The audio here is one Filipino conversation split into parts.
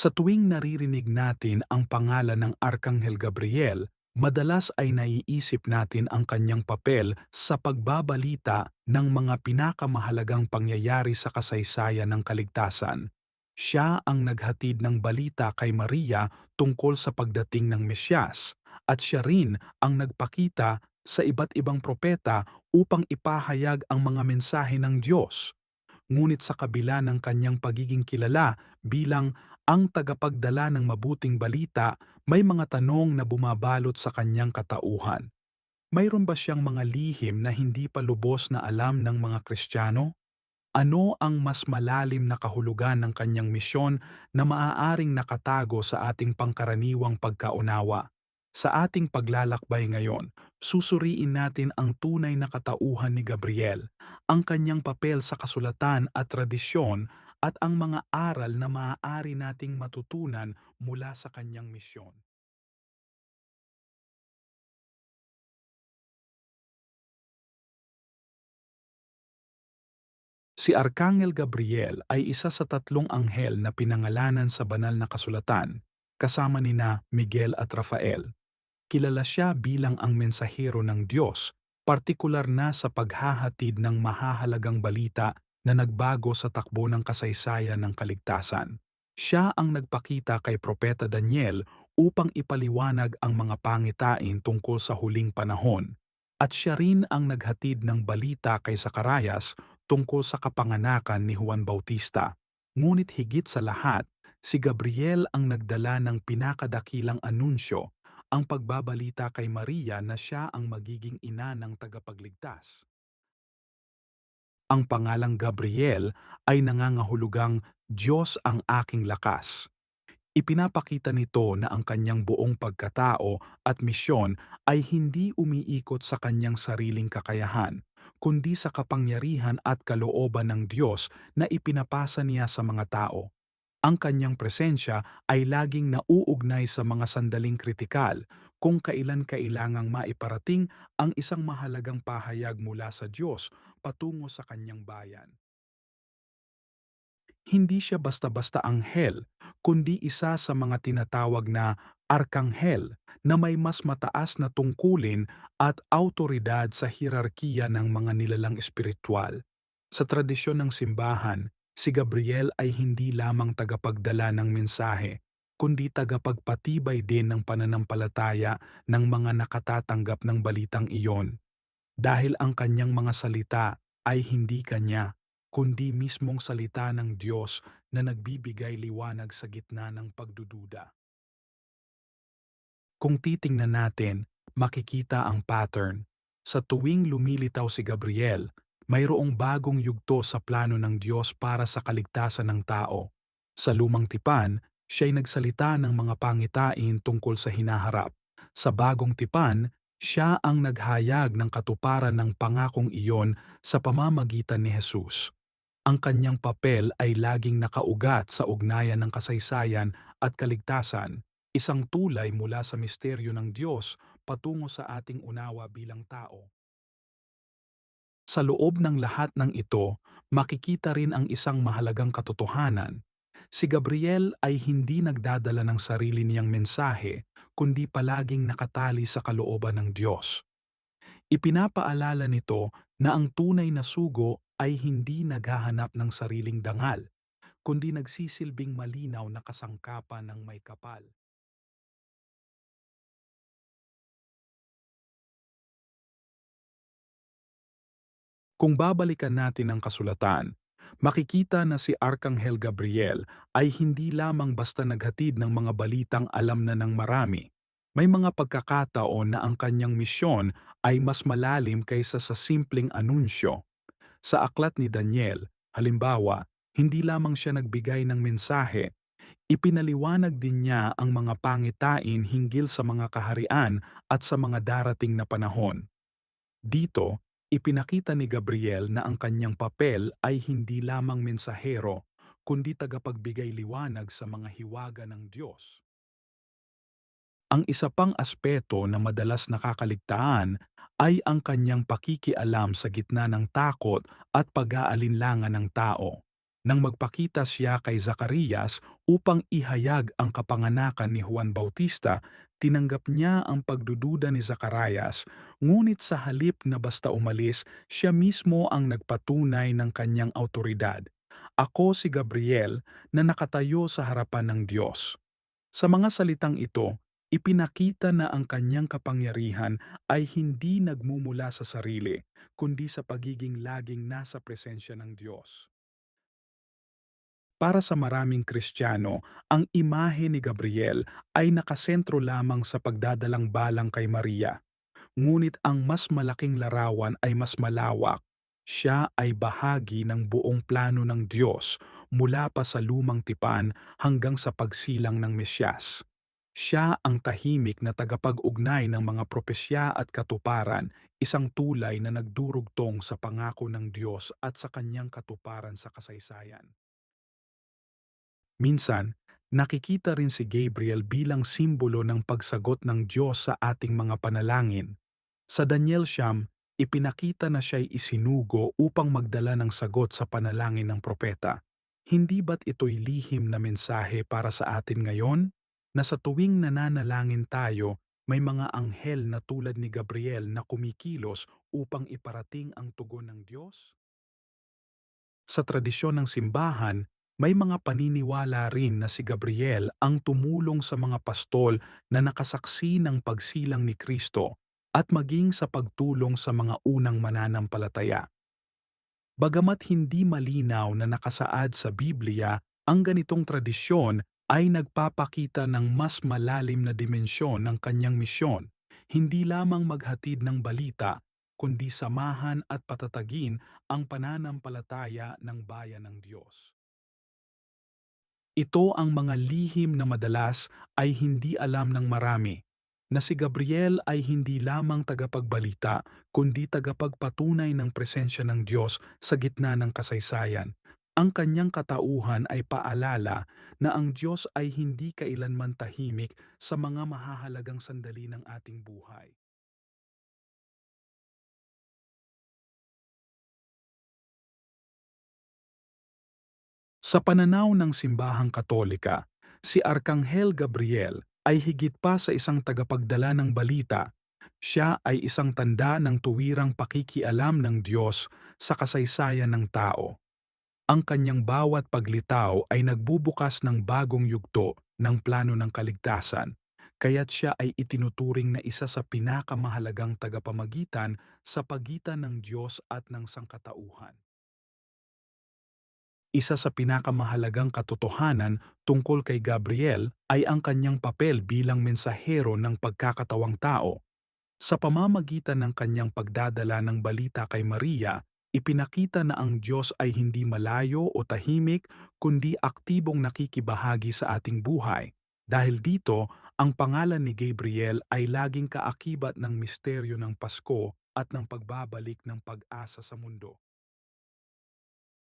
Sa tuwing naririnig natin ang pangalan ng Arkanghel Gabriel, madalas ay naiisip natin ang kanyang papel sa pagbabalita ng mga pinakamahalagang pangyayari sa kasaysayan ng kaligtasan. Siya ang naghatid ng balita kay Maria tungkol sa pagdating ng Mesyas at siya rin ang nagpakita sa iba't ibang propeta upang ipahayag ang mga mensahe ng Diyos. Ngunit sa kabila ng kanyang pagiging kilala bilang ang tagapagdala ng mabuting balita, may mga tanong na bumabalot sa kanyang katauhan. Mayroon ba siyang mga lihim na hindi pa lubos na alam ng mga Kristiyano? Ano ang mas malalim na kahulugan ng kanyang misyon na maaaring nakatago sa ating pangkaraniwang pagkaunawa? Sa ating paglalakbay ngayon, susuriin natin ang tunay na katauhan ni Gabriel, ang kanyang papel sa kasulatan at tradisyon at ang mga aral na maaari nating matutunan mula sa kanyang misyon. Si Arkanghel Gabriel ay isa sa tatlong anghel na pinangalanan sa banal na kasulatan, kasama nina Miguel at Rafael. Kilala siya bilang ang mensahero ng Diyos, partikular na sa paghahatid ng mahahalagang balita na nagbago sa takbo ng kasaysayan ng kaligtasan. Siya ang nagpakita kay Propeta Daniel upang ipaliwanag ang mga pangitain tungkol sa huling panahon. At siya rin ang naghatid ng balita kay Sakarayas tungkol sa kapanganakan ni Juan Bautista. Ngunit higit sa lahat, si Gabriel ang nagdala ng pinakadakilang anunsyo, ang pagbabalita kay Maria na siya ang magiging ina ng tagapagligtas. Ang pangalang Gabriel ay nangangahulugang Diyos ang aking lakas. Ipinapakita nito na ang kanyang buong pagkatao at misyon ay hindi umiikot sa kanyang sariling kakayahan, kundi sa kapangyarihan at kalooban ng Diyos na ipinapasa niya sa mga tao. Ang kanyang presensya ay laging nauugnay sa mga sandaling kritikal kung kailan kailangang maiparating ang isang mahalagang pahayag mula sa Diyos patungo sa kanyang bayan hindi siya basta-basta anghel, kundi isa sa mga tinatawag na arkanghel na may mas mataas na tungkulin at autoridad sa hierarkiya ng mga nilalang espiritual. Sa tradisyon ng simbahan, si Gabriel ay hindi lamang tagapagdala ng mensahe, kundi tagapagpatibay din ng pananampalataya ng mga nakatatanggap ng balitang iyon. Dahil ang kanyang mga salita ay hindi kanya, kundi mismong salita ng Diyos na nagbibigay liwanag sa gitna ng pagdududa. Kung titingnan natin, makikita ang pattern. Sa tuwing lumilitaw si Gabriel, mayroong bagong yugto sa plano ng Diyos para sa kaligtasan ng tao. Sa lumang tipan, siya'y nagsalita ng mga pangitain tungkol sa hinaharap. Sa bagong tipan, siya ang naghayag ng katuparan ng pangakong iyon sa pamamagitan ni Jesus ang kanyang papel ay laging nakaugat sa ugnayan ng kasaysayan at kaligtasan, isang tulay mula sa misteryo ng Diyos patungo sa ating unawa bilang tao. Sa loob ng lahat ng ito, makikita rin ang isang mahalagang katotohanan. Si Gabriel ay hindi nagdadala ng sarili niyang mensahe, kundi palaging nakatali sa kalooban ng Diyos. Ipinapaalala nito na ang tunay na sugo ay hindi naghahanap ng sariling dangal, kundi nagsisilbing malinaw na kasangkapan ng may kapal. Kung babalikan natin ang kasulatan, makikita na si Arkanghel Gabriel ay hindi lamang basta naghatid ng mga balitang alam na ng marami. May mga pagkakataon na ang kanyang misyon ay mas malalim kaysa sa simpleng anunsyo. Sa aklat ni Daniel, halimbawa, hindi lamang siya nagbigay ng mensahe, ipinaliwanag din niya ang mga pangitain hinggil sa mga kaharian at sa mga darating na panahon. Dito, ipinakita ni Gabriel na ang kanyang papel ay hindi lamang mensahero, kundi tagapagbigay liwanag sa mga hiwaga ng Diyos. Ang isa pang aspeto na madalas nakakaligtaan ay ang kanyang pakikialam sa gitna ng takot at pag-aalinlangan ng tao. nang magpakita siya kay Zacarias upang ihayag ang kapanganakan ni Juan Bautista, tinanggap niya ang pagdududa ni Zacarias, ngunit sa halip na basta umalis, siya mismo ang nagpatunay ng kanyang autoridad. Ako si Gabriel na nakatayo sa harapan ng Diyos. Sa mga salitang ito, ipinakita na ang kanyang kapangyarihan ay hindi nagmumula sa sarili, kundi sa pagiging laging nasa presensya ng Diyos. Para sa maraming Kristiyano, ang imahe ni Gabriel ay nakasentro lamang sa pagdadalang balang kay Maria. Ngunit ang mas malaking larawan ay mas malawak. Siya ay bahagi ng buong plano ng Diyos mula pa sa lumang tipan hanggang sa pagsilang ng Mesyas. Siya ang tahimik na tagapag-ugnay ng mga propesya at katuparan, isang tulay na nagdurugtong sa pangako ng Diyos at sa kanyang katuparan sa kasaysayan. Minsan, nakikita rin si Gabriel bilang simbolo ng pagsagot ng Diyos sa ating mga panalangin. Sa Daniel Siyam, ipinakita na siya'y isinugo upang magdala ng sagot sa panalangin ng propeta. Hindi ba't ito'y lihim na mensahe para sa atin ngayon? Na sa tuwing nananalangin tayo, may mga anghel na tulad ni Gabriel na kumikilos upang iparating ang tugon ng Diyos? Sa tradisyon ng simbahan, may mga paniniwala rin na si Gabriel ang tumulong sa mga pastol na nakasaksi ng pagsilang ni Kristo at maging sa pagtulong sa mga unang mananampalataya. Bagamat hindi malinaw na nakasaad sa Biblia, ang ganitong tradisyon ay nagpapakita ng mas malalim na dimensyon ng kanyang misyon, hindi lamang maghatid ng balita, kundi samahan at patatagin ang pananampalataya ng bayan ng Diyos. Ito ang mga lihim na madalas ay hindi alam ng marami, na si Gabriel ay hindi lamang tagapagbalita, kundi tagapagpatunay ng presensya ng Diyos sa gitna ng kasaysayan. Ang kanyang katauhan ay paalala na ang Diyos ay hindi kailanman tahimik sa mga mahahalagang sandali ng ating buhay. Sa pananaw ng simbahang katolika, si Arkanghel Gabriel ay higit pa sa isang tagapagdala ng balita. Siya ay isang tanda ng tuwirang pakikialam ng Diyos sa kasaysayan ng tao. Ang kanyang bawat paglitaw ay nagbubukas ng bagong yugto ng plano ng kaligtasan, kaya't siya ay itinuturing na isa sa pinakamahalagang tagapamagitan sa pagitan ng Diyos at ng sangkatauhan. Isa sa pinakamahalagang katotohanan tungkol kay Gabriel ay ang kanyang papel bilang mensahero ng pagkakatawang tao. Sa pamamagitan ng kanyang pagdadala ng balita kay Maria, ipinakita na ang Diyos ay hindi malayo o tahimik kundi aktibong nakikibahagi sa ating buhay. Dahil dito, ang pangalan ni Gabriel ay laging kaakibat ng misteryo ng Pasko at ng pagbabalik ng pag-asa sa mundo.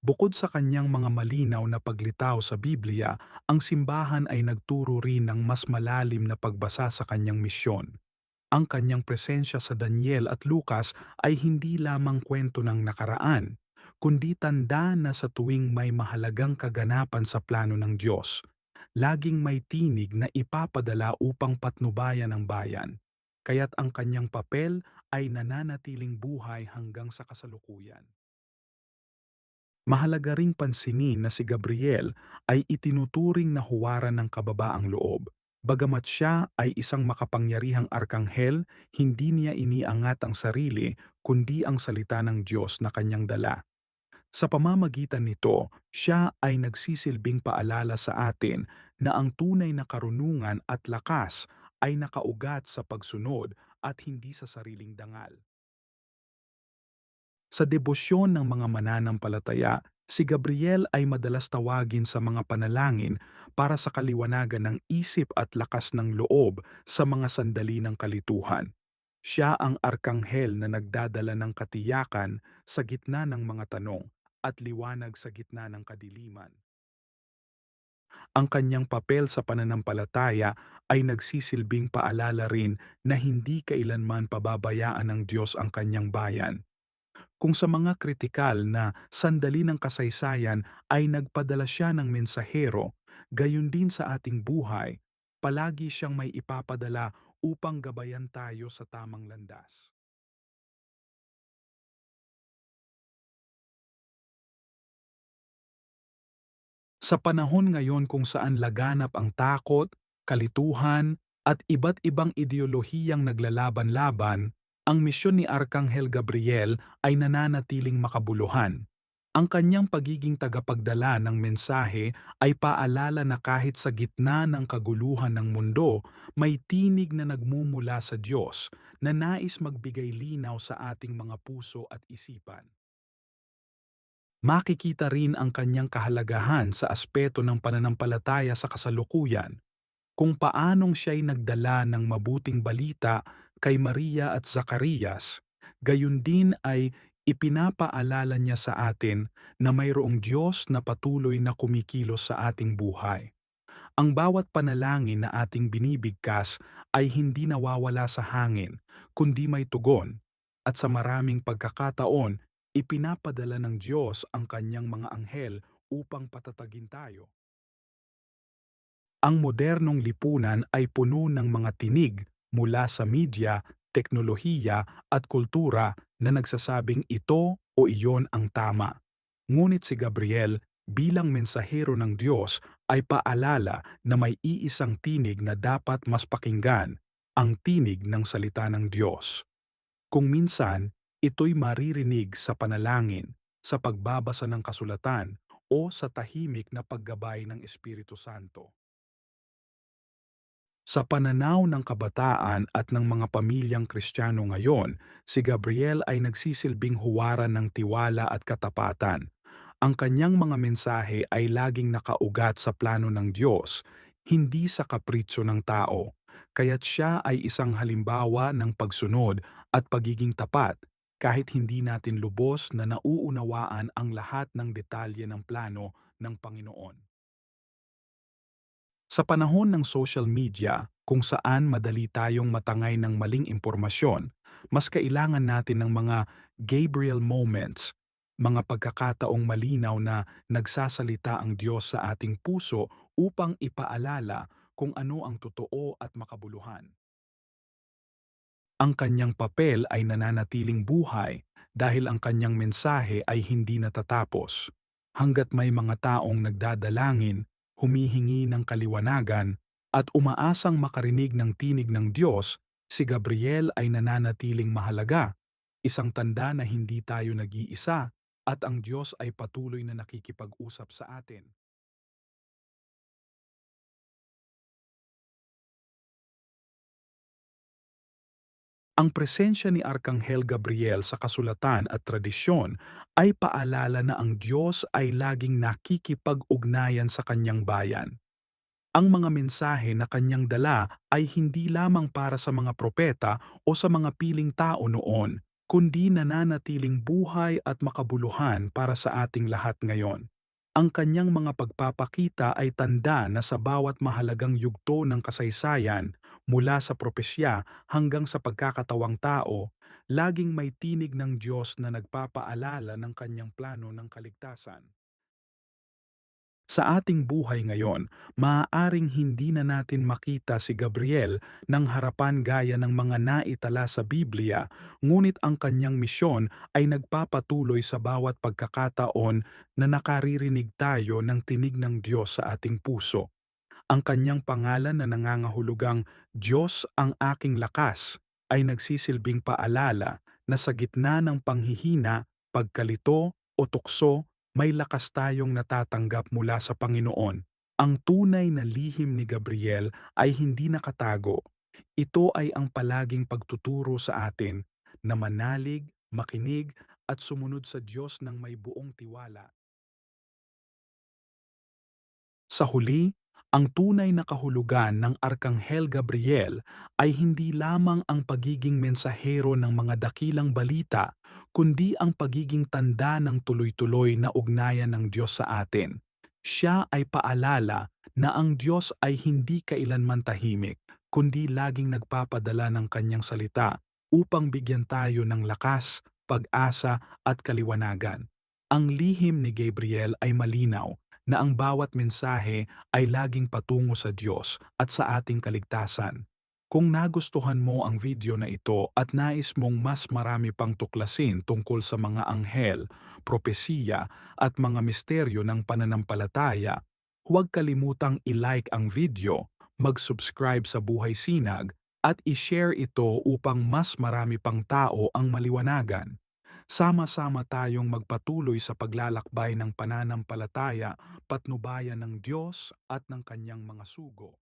Bukod sa kanyang mga malinaw na paglitaw sa Biblia, ang simbahan ay nagturo rin ng mas malalim na pagbasa sa kanyang misyon. Ang kanyang presensya sa Daniel at Lucas ay hindi lamang kwento ng nakaraan, kundi tanda na sa tuwing may mahalagang kaganapan sa plano ng Diyos. Laging may tinig na ipapadala upang patnubayan ang bayan. Kaya't ang kanyang papel ay nananatiling buhay hanggang sa kasalukuyan. Mahalaga ring pansinin na si Gabriel ay itinuturing na huwaran ng kababaang loob. Bagamat siya ay isang makapangyarihang arkanghel, hindi niya iniangat ang sarili kundi ang salita ng Diyos na kanyang dala. Sa pamamagitan nito, siya ay nagsisilbing paalala sa atin na ang tunay na karunungan at lakas ay nakaugat sa pagsunod at hindi sa sariling dangal. Sa debosyon ng mga mananampalataya, si Gabriel ay madalas tawagin sa mga panalangin para sa kaliwanagan ng isip at lakas ng loob sa mga sandali ng kalituhan. Siya ang arkanghel na nagdadala ng katiyakan sa gitna ng mga tanong at liwanag sa gitna ng kadiliman. Ang kanyang papel sa pananampalataya ay nagsisilbing paalala rin na hindi kailanman pababayaan ng Diyos ang kanyang bayan Kung sa mga kritikal na sandali ng kasaysayan ay nagpadala siya ng mensahero, gayon din sa ating buhay, palagi siyang may ipapadala upang gabayan tayo sa tamang landas. Sa panahon ngayon kung saan laganap ang takot, kalituhan, at iba't ibang ideolohiyang naglalaban-laban, ang misyon ni Arkanghel Gabriel ay nananatiling makabuluhan. Ang kanyang pagiging tagapagdala ng mensahe ay paalala na kahit sa gitna ng kaguluhan ng mundo, may tinig na nagmumula sa Diyos na nais magbigay linaw sa ating mga puso at isipan. Makikita rin ang kanyang kahalagahan sa aspeto ng pananampalataya sa kasalukuyan, kung paanong siya'y nagdala ng mabuting balita kay Maria at Zacarias, gayon din ay ipinapaalala niya sa atin na mayroong Diyos na patuloy na kumikilos sa ating buhay. Ang bawat panalangin na ating binibigkas ay hindi nawawala sa hangin, kundi may tugon, at sa maraming pagkakataon ipinapadala ng Diyos ang kanyang mga anghel upang patatagin tayo. Ang modernong lipunan ay puno ng mga tinig mula sa media, teknolohiya at kultura na nagsasabing ito o iyon ang tama. Ngunit si Gabriel bilang mensahero ng Diyos ay paalala na may iisang tinig na dapat mas pakinggan, ang tinig ng salita ng Diyos. Kung minsan, Ito'y maririnig sa panalangin, sa pagbabasa ng kasulatan, o sa tahimik na paggabay ng Espiritu Santo. Sa pananaw ng kabataan at ng mga pamilyang Kristiyano ngayon, si Gabriel ay nagsisilbing huwaran ng tiwala at katapatan. Ang kanyang mga mensahe ay laging nakaugat sa plano ng Diyos, hindi sa kapritsyo ng tao. Kaya't siya ay isang halimbawa ng pagsunod at pagiging tapat kahit hindi natin lubos na nauunawaan ang lahat ng detalye ng plano ng Panginoon. Sa panahon ng social media, kung saan madali tayong matangay ng maling impormasyon, mas kailangan natin ng mga Gabriel moments, mga pagkakataong malinaw na nagsasalita ang Diyos sa ating puso upang ipaalala kung ano ang totoo at makabuluhan. Ang kanyang papel ay nananatiling buhay dahil ang kanyang mensahe ay hindi natatapos. Hanggat may mga taong nagdadalangin, humihingi ng kaliwanagan, at umaasang makarinig ng tinig ng Diyos, si Gabriel ay nananatiling mahalaga, isang tanda na hindi tayo nag-iisa at ang Diyos ay patuloy na nakikipag-usap sa atin. Ang presensya ni Arkanghel Gabriel sa kasulatan at tradisyon ay paalala na ang Diyos ay laging nakikipag-ugnayan sa kanyang bayan. Ang mga mensahe na kanyang dala ay hindi lamang para sa mga propeta o sa mga piling tao noon, kundi nananatiling buhay at makabuluhan para sa ating lahat ngayon. Ang kanyang mga pagpapakita ay tanda na sa bawat mahalagang yugto ng kasaysayan, mula sa propesya hanggang sa pagkakatawang tao, laging may tinig ng Diyos na nagpapaalala ng kanyang plano ng kaligtasan. Sa ating buhay ngayon, maaaring hindi na natin makita si Gabriel ng harapan gaya ng mga naitala sa Biblia, ngunit ang kanyang misyon ay nagpapatuloy sa bawat pagkakataon na nakaririnig tayo ng tinig ng Diyos sa ating puso. Ang kanyang pangalan na nangangahulugang Diyos ang aking lakas ay nagsisilbing paalala na sa gitna ng panghihina, pagkalito o tukso may lakas tayong natatanggap mula sa Panginoon. Ang tunay na lihim ni Gabriel ay hindi nakatago. Ito ay ang palaging pagtuturo sa atin na manalig, makinig at sumunod sa Diyos ng may buong tiwala. Sa huli, ang tunay na kahulugan ng Arkanghel Gabriel ay hindi lamang ang pagiging mensahero ng mga dakilang balita, kundi ang pagiging tanda ng tuloy-tuloy na ugnayan ng Diyos sa atin. Siya ay paalala na ang Diyos ay hindi kailanman tahimik, kundi laging nagpapadala ng kanyang salita upang bigyan tayo ng lakas, pag-asa at kaliwanagan. Ang lihim ni Gabriel ay malinaw na ang bawat mensahe ay laging patungo sa Diyos at sa ating kaligtasan. Kung nagustuhan mo ang video na ito at nais mong mas marami pang tuklasin tungkol sa mga anghel, propesiya at mga misteryo ng pananampalataya, huwag kalimutang i-like ang video, mag-subscribe sa Buhay Sinag at i-share ito upang mas marami pang tao ang maliwanagan. Sama-sama tayong magpatuloy sa paglalakbay ng pananampalataya, patnubayan ng Diyos at ng kanyang mga sugo.